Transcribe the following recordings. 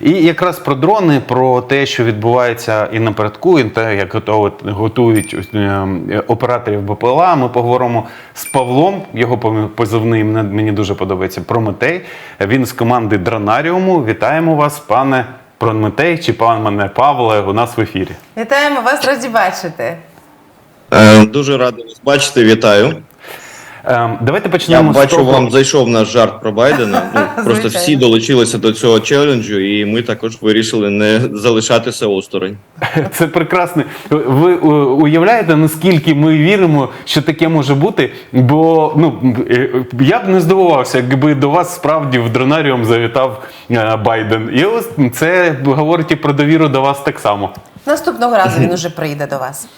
І якраз про дрони, про те, що відбувається і напередку, і те, як готують е, операторів БПЛА. Ми поговоримо з Павлом. Його позивний мене- мені дуже подобається. Прометей. Він з команди Дронаріуму. Вітаємо вас, пане Прометей чи пане Павле. У нас в ефірі. Вітаємо вас, раді бачити. Е, Дуже радий вас бачити, вітаю. Ем, Давайте Я почнемо з бачу, того. вам зайшов наш жарт про Байдена. Ну, просто всі долучилися до цього челенджу, і ми також вирішили не залишатися осторонь. Це прекрасно. Ви е, уявляєте, наскільки ми віримо, що таке може бути? Бо ну я б не здивувався, якби до вас справді в дронаріум завітав е, Байден. І ось це говорить і про довіру до вас так само. Наступного разу він уже прийде до вас.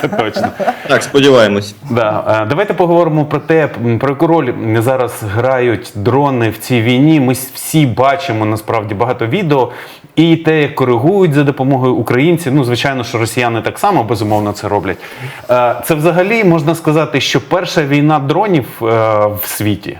Це точно. Так, сподіваємось. Да. е, Давайте поговоримо про те, про яку роль зараз грають дрони в цій війні. Ми всі бачимо насправді багато відео, і те, як коригують за допомогою українців. Ну, звичайно, що росіяни так само безумовно це роблять. Е, Це взагалі можна сказати, що перша війна дронів е, в світі.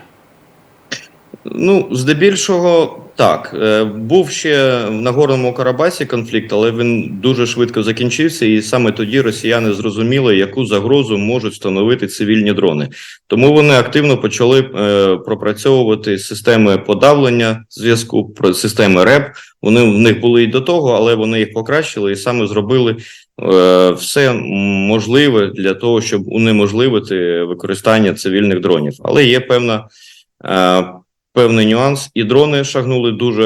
Ну, здебільшого, так. Е, Був ще в Нагорному Карабасі конфлікт, але він дуже швидко закінчився, і саме тоді росіяни зрозуміли, яку загрозу можуть становити цивільні дрони. Тому вони активно почали е, пропрацьовувати системи подавлення зв'язку, про системи РЕП. Вони в них були і до того, але вони їх покращили і саме зробили е, все можливе для того, щоб унеможливити використання цивільних дронів. Але є певна. Певний нюанс, і дрони шагнули дуже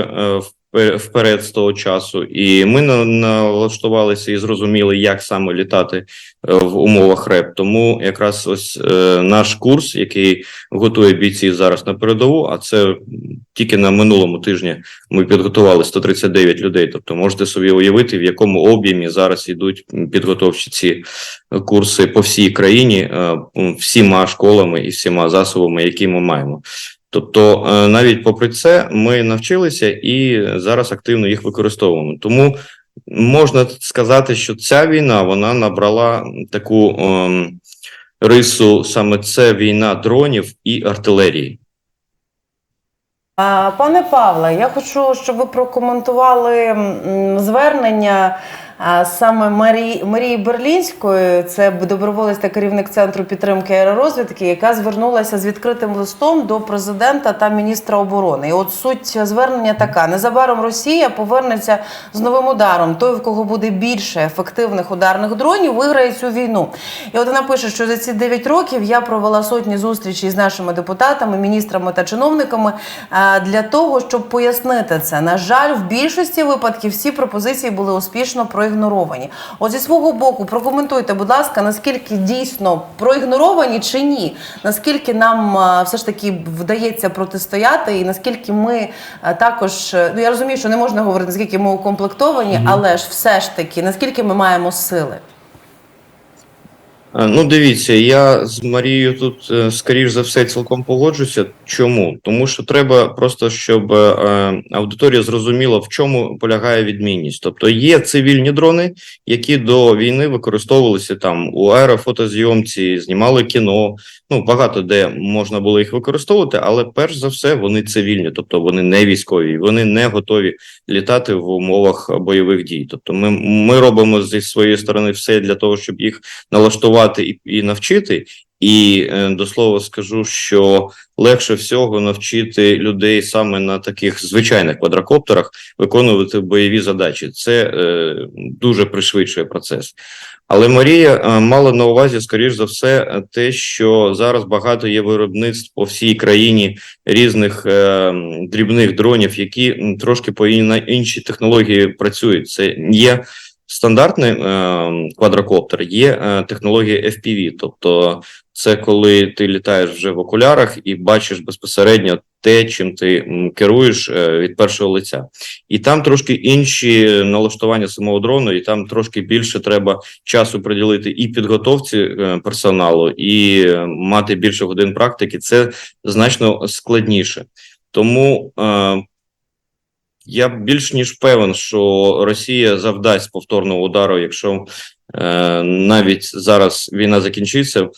е, вперед з того часу, і ми на- налаштувалися і зрозуміли, як саме літати е, в умовах РЕП. Тому якраз ось е, наш курс, який готує бійців зараз на передову, а це тільки на минулому тижні ми підготували 139 людей. Тобто можете собі уявити, в якому об'ємі зараз йдуть підготовчі ці курси по всій країні, всіма школами і всіма засобами, які ми маємо. Тобто, е, навіть попри це, ми навчилися і зараз активно їх використовуємо. Тому можна сказати, що ця війна вона набрала таку ем, рису саме це війна дронів і артилерії. Пане Павле, я хочу, щоб ви прокоментували звернення а, саме Марії, Марії Берлінської, це доброволець та керівник центру підтримки аеророзвідки, яка звернулася з відкритим листом до президента та міністра оборони. І от суть звернення така: незабаром Росія повернеться з новим ударом. Той, в кого буде більше ефективних ударних дронів, виграє цю війну. І от вона пише, що за ці 9 років я провела сотні зустрічей з нашими депутатами, міністрами та чиновниками для того, щоб пояснити це. На жаль, в більшості випадків всі пропозиції були успішно проігноровані. От зі свого боку, прокоментуйте, будь ласка, наскільки дійсно проігноровані чи ні? Наскільки нам е, все ж таки вдається протистояти, і наскільки ми е, також е, ну я розумію, що не можна говорити, наскільки ми укомплектовані, але ж все ж таки, наскільки ми маємо сили? Е, Ну, дивіться, я з Марією тут, е, скоріш за все, цілком погоджуся. Чому? Тому що треба просто, щоб е, аудиторія зрозуміла, в чому полягає відмінність. Тобто є цивільні дрони, які до війни використовувалися там у аерофотозйомці, знімали кіно. Ну, багато де можна було їх використовувати, але перш за все вони цивільні, тобто вони не військові, вони не готові літати в умовах бойових дій. Тобто, ми, ми робимо зі своєї сторони все для того, щоб їх налаштувати і, і навчити. І е, до слова скажу, що легше всього навчити людей саме на таких звичайних квадрокоптерах виконувати бойові задачі. Це е, дуже пришвидшує процес. Але Марія е, мала на увазі, скоріш за все, те, що зараз багато є виробництв по всій країні різних е, дрібних дронів, які трошки по ін- на іншій технології працюють. Це є стандартний е, квадрокоптер, є е, технологія FPV, тобто це коли ти літаєш вже в окулярах і бачиш безпосередньо те, чим ти керуєш е, від першого лиця. І там трошки інші налаштування самого дрону, і там трошки більше треба часу приділити і підготовці персоналу, і мати більше годин практики. Це значно складніше. Тому я більш ніж певен, що Росія завдасть повторного удару, якщо е, навіть зараз війна закінчиться.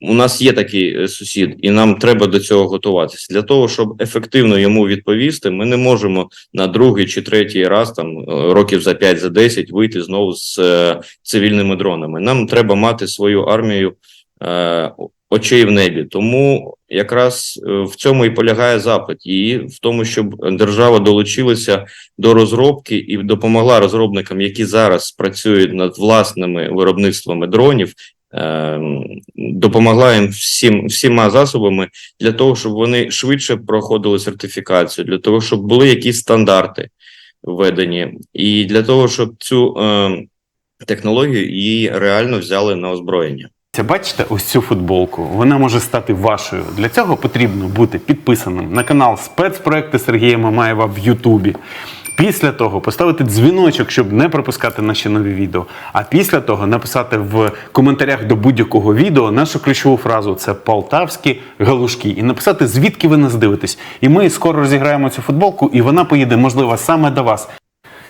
У нас є такий е, сусід, і нам треба до цього готуватися. Для того, щоб ефективно йому відповісти, ми не можемо на другий чи третій раз, там е, років за 5 за 10 вийти знову з е, цивільними дронами. Нам треба мати свою армію е, очей в небі. Тому якраз е, в цьому і полягає запит, і в тому, щоб держава долучилася до розробки і допомогла розробникам, які зараз працюють над власними виробництвами дронів. ем, Допомогла їм всім всіма засобами для того, щоб вони швидше проходили сертифікацію, для того, щоб були якісь стандарти введені, і для того, щоб цю ем, технологію її реально взяли на озброєння. Це бачите ось цю футболку. Вона може стати вашою. Для цього потрібно бути підписаним на канал спецпроекти Сергія Мамаєва в Ютубі. Після того поставити дзвіночок, щоб не пропускати наші нові відео. А після того написати в коментарях до будь-якого відео нашу ключову фразу це полтавські галушки. І написати, звідки ви нас дивитесь. І ми скоро розіграємо цю футболку, і вона поїде, можливо, саме до вас.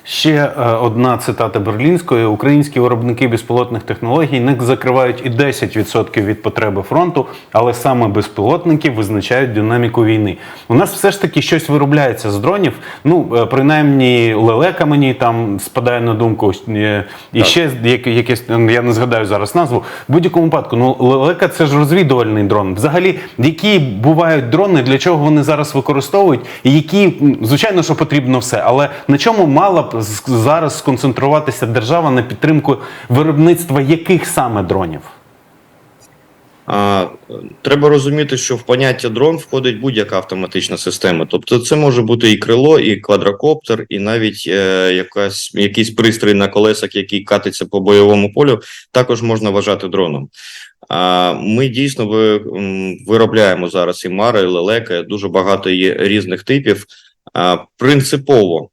Ще е, одна цитата Берлінської: українські виробники безпілотних технологій не закривають і 10% від потреби фронту, але саме безпілотники визначають динаміку війни. У нас все ж таки щось виробляється з дронів. Ну е, принаймні лелека мені там спадає на думку. е, І Так. ще якесь я не згадаю зараз назву. В будь-якому випадку, ну лелека це ж розвідувальний дрон. Взагалі, які бувають дрони, для чого вони зараз використовують, і які звичайно, що потрібно все, але на чому мала б зараз сконцентруватися держава на підтримку виробництва яких саме дронів? А, треба розуміти, що в поняття дрон входить будь-яка автоматична система. Тобто, це може бути і крило, і квадрокоптер, і навіть е, якась якийсь пристрій на колесах, який катиться по бойовому полю, також можна вважати дроном. А ми дійсно ви, виробляємо зараз і мари, і лелека, дуже багато є різних типів. А, принципово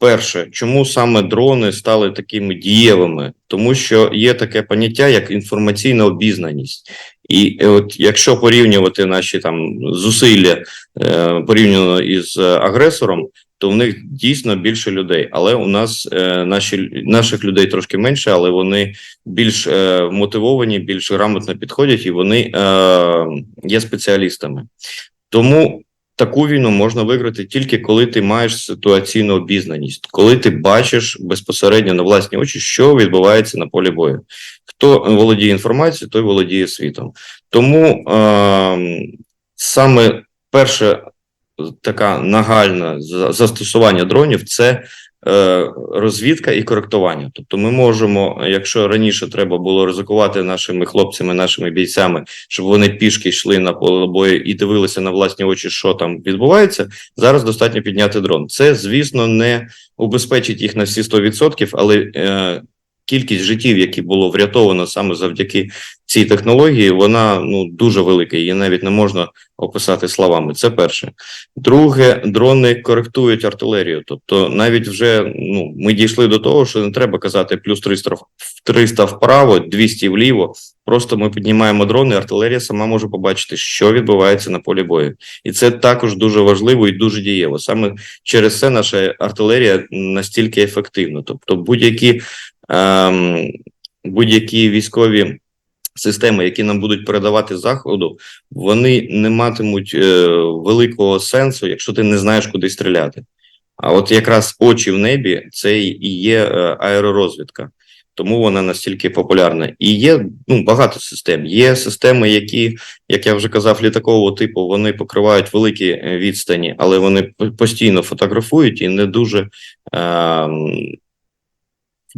Перше, чому саме дрони стали такими дієвими? Тому що є таке поняття як інформаційна обізнаність, і е, от якщо порівнювати наші там зусилля е, порівняно із агресором, то в них дійсно більше людей. Але у нас е, наші наших людей трошки менше, але вони більш е, мотивовані, більш грамотно підходять, і вони е, є спеціалістами. Тому таку війну можна виграти тільки коли ти маєш ситуаційну обізнаність, коли ти бачиш безпосередньо на власні очі, що відбувається на полі бою. Хто володіє інформацією, той володіє світом. Тому е, саме перше така нагальна застосування дронів це розвідка і коректування. Тобто, ми можемо, якщо раніше треба було ризикувати нашими хлопцями, нашими бійцями, щоб вони пішки йшли на поле бою і дивилися на власні очі, що там відбувається. Зараз достатньо підняти дрон. Це, звісно, не убезпечить їх на всі 100%, але е, кількість життів, які було врятовано саме завдяки цій технології, вона ну дуже велика. Її навіть не можна описати словами. Це перше. Друге, дрони коректують артилерію. Тобто, навіть вже ну ми дійшли до того, що не треба казати плюс 300, 300 вправо, 200 вліво. Просто ми піднімаємо дрони, артилерія сама може побачити, що відбувається на полі бою, і це також дуже важливо і дуже дієво. Саме через це наша артилерія настільки ефективна. Тобто, будь-які будь-які військові системи, які нам будуть передавати заходу, вони не матимуть е, великого сенсу, якщо ти не знаєш, куди стріляти. А от якраз очі в небі це і є е, аеророзвідка. Тому вона настільки популярна. І є ну, багато систем. Є системи, які, як я вже казав, літакового типу, вони покривають великі е, відстані, але вони постійно фотографують і не дуже е,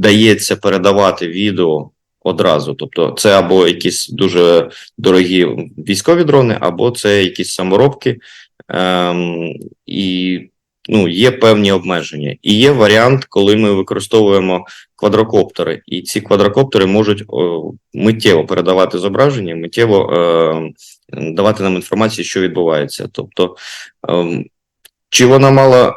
вдається передавати відео одразу. Тобто, це або якісь дуже дорогі військові дрони, або це якісь саморобки. Ем, і ну, є певні обмеження. І є варіант, коли ми використовуємо квадрокоптери, і ці квадрокоптери можуть о, миттєво передавати зображення, миттєво е, давати нам інформацію, що відбувається. Тобто, ем, чи вона мала е,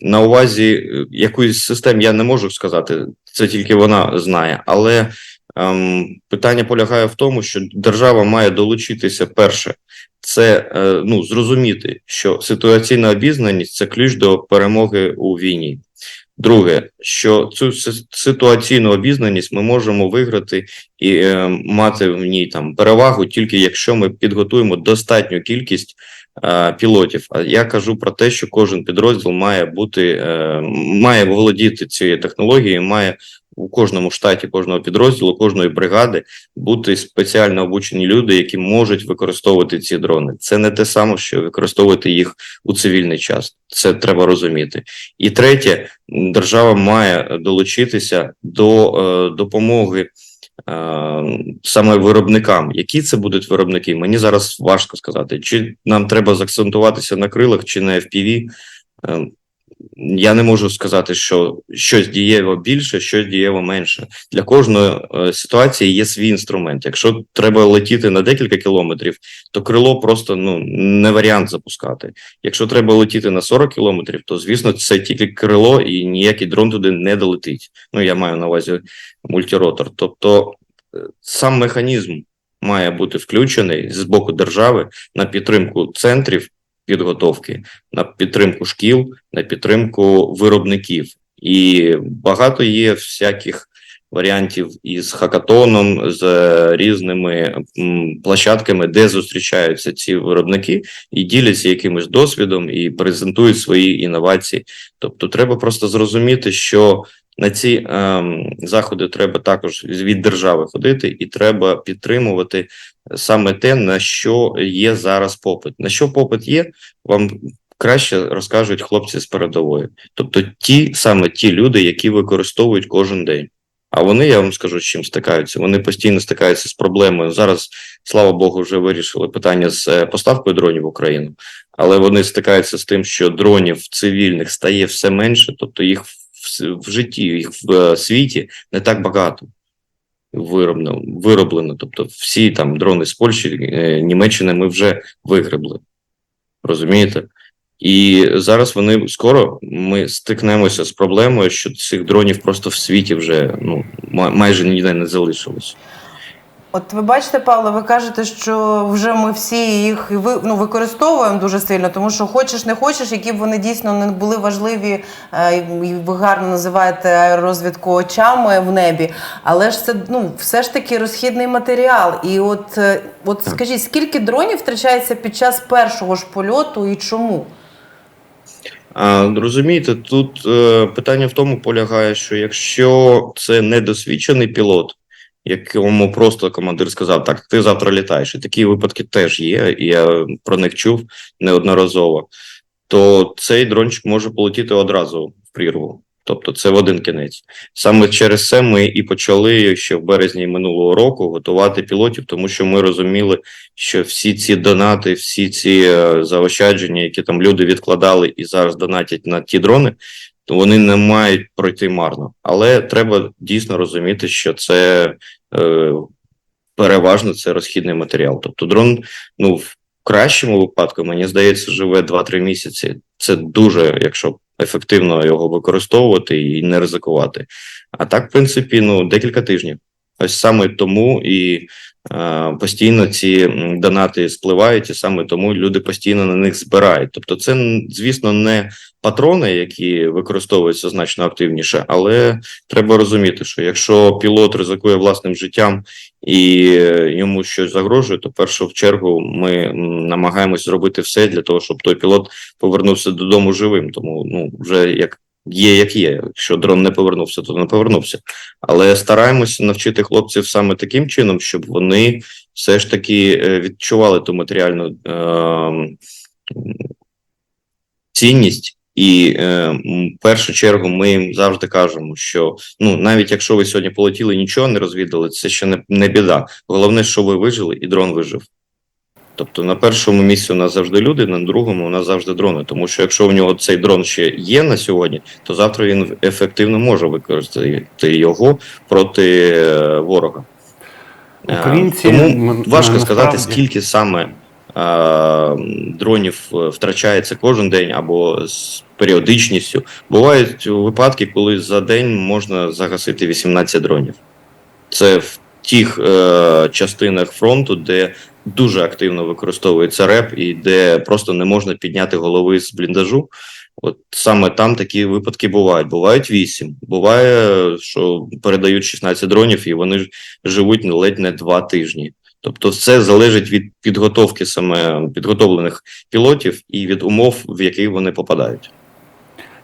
на увазі е, якоїсь систем, я не можу сказати, це тільки вона знає, але ем, питання полягає в тому, що держава має долучитися перше. Це е, ну зрозуміти, що ситуаційна обізнаність це ключ до перемоги у війні. Друге, що цю ситуаційну обізнаність ми можемо виграти і е, мати в ній там перевагу тільки якщо ми підготуємо достатню кількість е, пілотів. А я кажу про те, що кожен підрозділ має бути, е, має володіти цією технологією, має у кожному штаті, кожного підрозділу, кожної бригади бути спеціально обучені люди, які можуть використовувати ці дрони. Це не те саме, що використовувати їх у цивільний час. Це треба розуміти. І третє, держава має долучитися до е, допомоги. е, Саме виробникам, які це будуть виробники, мені зараз важко сказати, чи нам треба заакцентуватися на крилах, чи на FPV. Я не можу сказати, що щось дієво більше, щось дієво менше. Для кожної е, ситуації є свій інструмент. Якщо треба летіти на декілька кілометрів, то крило просто ну не варіант запускати. Якщо треба летіти на 40 кілометрів, то звісно це тільки крило і ніякий дрон туди не долетить. Ну я маю на увазі мультиротор. Тобто е, сам механізм має бути включений з боку держави на підтримку центрів підготовки, на підтримку шкіл, на підтримку виробників. І багато є всяких варіантів із хакатоном, з різними площадками, де зустрічаються ці виробники і діляться якимось досвідом і презентують свої інновації. Тобто, треба просто зрозуміти, що на ці ем, заходи треба також від держави ходити, і треба підтримувати саме те, на що є зараз попит. На що попит є, вам краще розкажуть хлопці з передової. Тобто, ті саме ті люди, які використовують кожен день. А вони, я вам скажу, з чим стикаються. Вони постійно стикаються з проблемою. Зараз, слава Богу, вже вирішили питання з е, поставкою дронів в Україну, але вони стикаються з тим, що дронів цивільних стає все менше, тобто їх в, житті, їх в е, світі не так багато вироблено, вироблено. Тобто, всі там дрони з Польщі, е, Німеччини ми вже вигребли. Розумієте? І зараз вони скоро ми стикнемося з проблемою, що цих дронів просто в світі вже ну ма- майже ніде не залишилось. От ви бачите, Павло, ви кажете, що вже ми всі їх ну, використовуємо дуже сильно, тому що хочеш не хочеш, які б вони дійсно не були важливі, е, і ви гарно називаєте аеророзвідку очами в небі. Але ж це ну, все ж таки розхідний матеріал. І от, е, от скажіть, скільки дронів втрачається під час першого ж польоту і чому? А розумієте, тут е, питання в тому полягає, що якщо це недосвідчений пілот, якому просто командир сказав, так, ти завтра літаєш, і такі випадки теж є, і я про них чув неодноразово, то цей дрончик може полетіти одразу в прірву. Тобто це в один кінець. Саме через це ми і почали ще в березні минулого року готувати пілотів, тому що ми розуміли, що всі ці донати, всі ці е, заощадження, які там люди відкладали і зараз донатять на ті дрони, вони не мають пройти марно. Але треба дійсно розуміти, що це е, переважно це розхідний матеріал. Тобто дрон, ну в кращому випадку, мені здається, живе 2-3 місяці. Це дуже, якщо ефективно його використовувати і не ризикувати. А так, в принципі, ну декілька тижнів. Ось саме тому і постійно ці донати спливають, і саме тому люди постійно на них збирають. Тобто, це звісно не патрони, які використовуються значно активніше, але треба розуміти, що якщо пілот ризикує власним життям і е, йому щось загрожує, то в першу чергу ми намагаємось зробити все для того, щоб той пілот повернувся додому живим. Тому ну вже як є, як є. Якщо дрон не повернувся, то не повернувся. Але стараємося навчити хлопців саме таким чином, щоб вони все ж таки е, відчували ту матеріальну е, цінність. І е, в першу чергу ми їм завжди кажемо, що ну навіть якщо ви сьогодні полетіли, нічого не розвідали, це ще не, не біда. Головне, що ви вижили, і дрон вижив. Тобто на першому місці у нас завжди люди, на другому у нас завжди дрони. Тому що якщо в нього цей дрон ще є на сьогодні, то завтра він ефективно може використати його проти е, ворога. Е, Українці, Тому важко насправді- сказати, скільки саме е, дронів втрачається кожен день або з періодичністю. Бувають випадки, коли за день можна загасити 18 дронів. Це в тих е, частинах фронту, де дуже активно використовується РЕП і де просто не можна підняти голови з бліндажу. От саме там такі випадки бувають. Бувають 8. Буває, що передають 16 дронів, і вони живуть ледь не 2 тижні. Тобто, все залежить від підготовки саме підготовлених пілотів і від умов, в які вони попадають.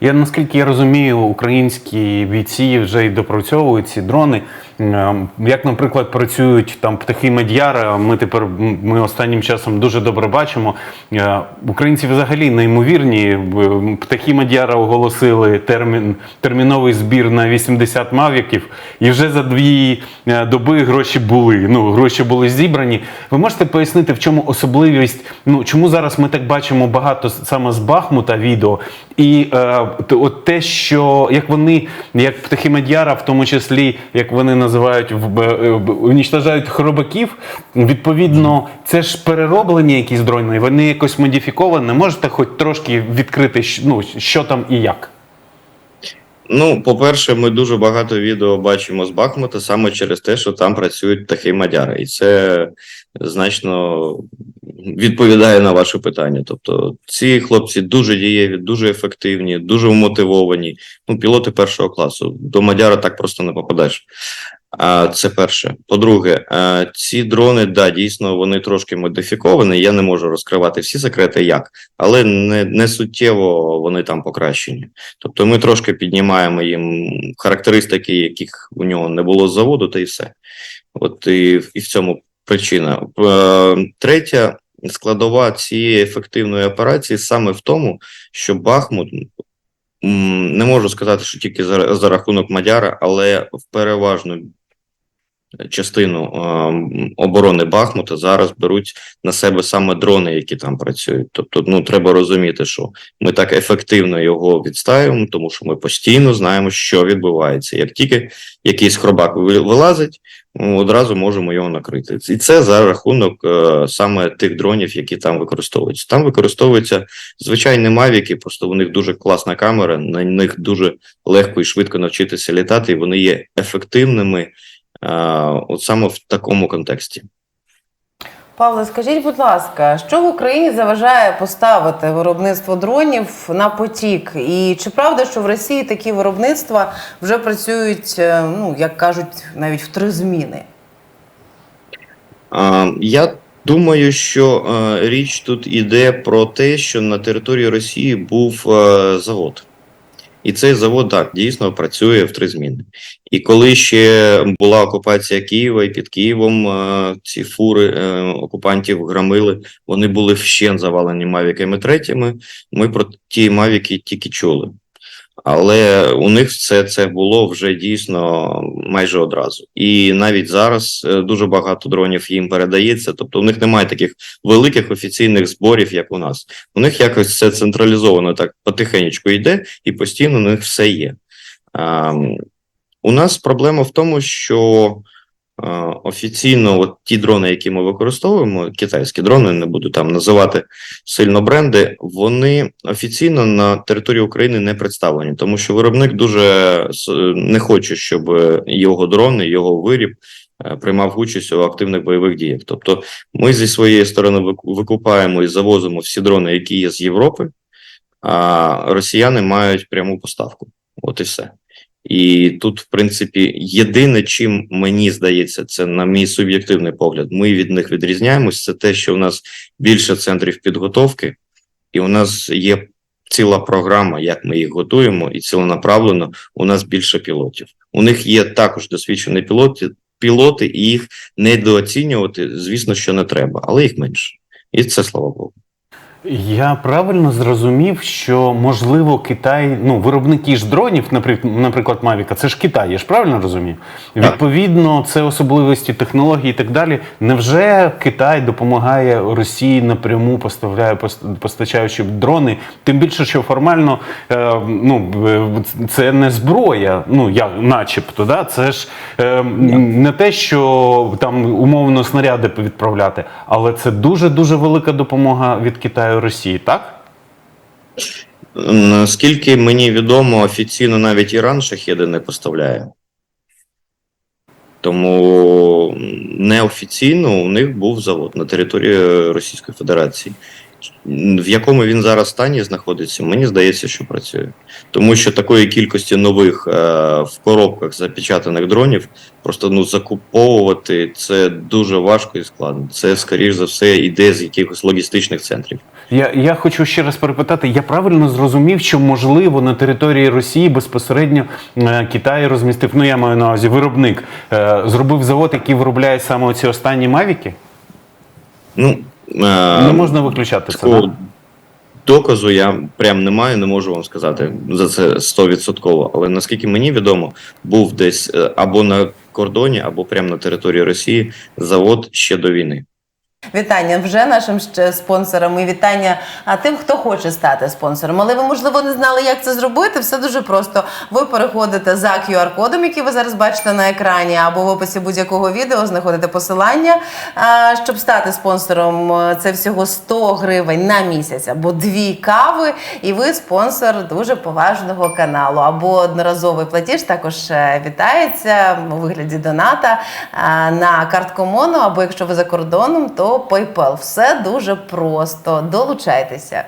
Я наскільки я розумію, українські бійці вже й допрацьовують ці дрони. Ем, Як, наприклад, працюють там птахи Медяра, ми тепер ми останнім часом дуже добре бачимо. Е, Українці взагалі неймовірні. Е, Птахи Медяра оголосили термін терміновий збір на 80 мавіків, і вже за дві е, доби гроші були. Ну гроші були зібрані. Ви можете пояснити, в чому особливість? Ну чому зараз ми так бачимо багато саме з Бахмута відео, і от те, що як вони, як птахи Медяра, в тому числі як вони називають е, б- унічтажають хробаків. Відповідно, це ж перероблені якісь дрони, вони якось модифіковані. Можете хоч трошки відкрити, ну, що там і як? Ну, по-перше, ми дуже багато відео бачимо з Бахмута саме через те, що там працюють птахи Мадяри, і це значно відповідає на ваше питання. Тобто, ці хлопці дуже дієві, дуже ефективні, дуже вмотивовані. Ну, пілоти першого класу. До Мадяра так просто не попадеш. Це перше. По-друге, е, ці дрони, да, дійсно, вони трошки модифіковані. Я не можу розкривати всі секрети, як, але не, не суттєво вони там покращені. Тобто ми трошки піднімаємо їм характеристики, яких у нього не було з заводу, та і все. От і, і в цьому причина. Е, Третя складова цієї ефективної операції саме в тому, що Бахмут. Не можу сказати, що тільки за, за рахунок Мадяра, але в переважну частину е, оборони Бахмута зараз беруть на себе саме дрони, які там працюють. Тобто, ну треба розуміти, що ми так ефективно його відстаємо, тому що ми постійно знаємо, що відбувається. Як тільки якийсь хробак вилазить, одразу можемо його накрити. І це за рахунок е, саме тих дронів, які там використовуються. Там використовуються звичайні мавіки, просто у них дуже класна камера, на них дуже легко і швидко навчитися літати, і вони є ефективними е, от саме в такому контексті. Павло, скажіть, будь ласка, що в Україні заважає поставити виробництво дронів на потік? І чи правда, що в Росії такі виробництва вже працюють, е, ну як кажуть, навіть в три зміни? Я думаю, що е, річ тут іде про те, що на території Росії був е, завод. І цей завод так дійсно працює в три зміни. І коли ще була окупація Києва, і під Києвом е, ці фури е, окупантів громили, вони були вщен завалені мавіками третіми. Ми про ті мавіки тільки чули. Але у них все це було вже дійсно майже одразу. І навіть зараз е, дуже багато дронів їм передається. Тобто, у них немає таких великих офіційних зборів, як у нас. У них якось все централізовано так потихеньку йде, і постійно у них все є. А, у нас проблема в тому, що офіційно от ті дрони, які ми використовуємо, китайські дрони, не буду там називати сильно бренди, вони офіційно на території України не представлені, тому що виробник дуже не хоче, щоб е, його дрони, його виріб е, приймав участь у активних бойових діях. Тобто, ми зі своєї сторони викупаємо і завозимо всі дрони, які є з Європи, а росіяни мають пряму поставку. От і все. І тут, в принципі, єдине, чим мені здається, це на мій суб'єктивний погляд, ми від них відрізняємось. Це те, що у нас більше центрів підготовки, і у нас є ціла програма, як ми їх готуємо, і ціленаправлено у нас більше пілотів. У них є також досвідчені пілоти, пілоти, і їх недооцінювати, звісно, що не треба, але їх менше. І це слава Богу. Я правильно зрозумів, що можливо Китай, ну виробники ж дронів, наприклад, наприклад, Мавіка, це ж Китай, я ж правильно розумію? Так. Відповідно, це особливості технологій і так далі. Невже Китай допомагає Росії напряму поставляє пос- постачаючи дрони? Тим більше, що формально е, ну е, це не зброя, ну як, начебто, да? це ж е, не те, що там умовно снаряди відправляти, але це дуже дуже велика допомога від Китаю Росії, так? Наскільки мені відомо, офіційно навіть Іран шахеди не поставляє. Тому неофіційно у них був завод на території Російської Федерації. В якому він зараз стані знаходиться, мені здається, що працює. Тому що такої кількості нових е, в коробках запечатаних дронів просто ну закуповувати це дуже важко і складно. Це, скоріш за все, йде з якихось логістичних центрів. Я, я хочу ще раз перепитати: я правильно зрозумів, що можливо на території Росії безпосередньо е, Китай розмістив, ну я маю на увазі виробник, е, зробив завод, який виробляє саме ці останні мавіки? Ну, Не можна виключати це. доказу я прям не маю, не можу вам сказати за це 100%. Але наскільки мені відомо, був десь е, або на кордоні, або прямо на території Росії завод ще до війни. Вітання вже нашим ще спонсорам і вітання тим, хто хоче стати спонсором. Але ви, можливо, не знали, як це зробити. Все дуже просто. Ви переходите за QR-кодом, який ви зараз бачите на екрані, або в описі будь-якого відео знаходите посилання. Щоб стати спонсором, е, це всього 100 гривень на місяць або дві кави, і ви спонсор дуже поважного каналу. Або одноразовий платіж також е, вітається у вигляді доната на картку Моно, або якщо ви за кордоном, то PayPal. Все дуже просто. Долучайтеся.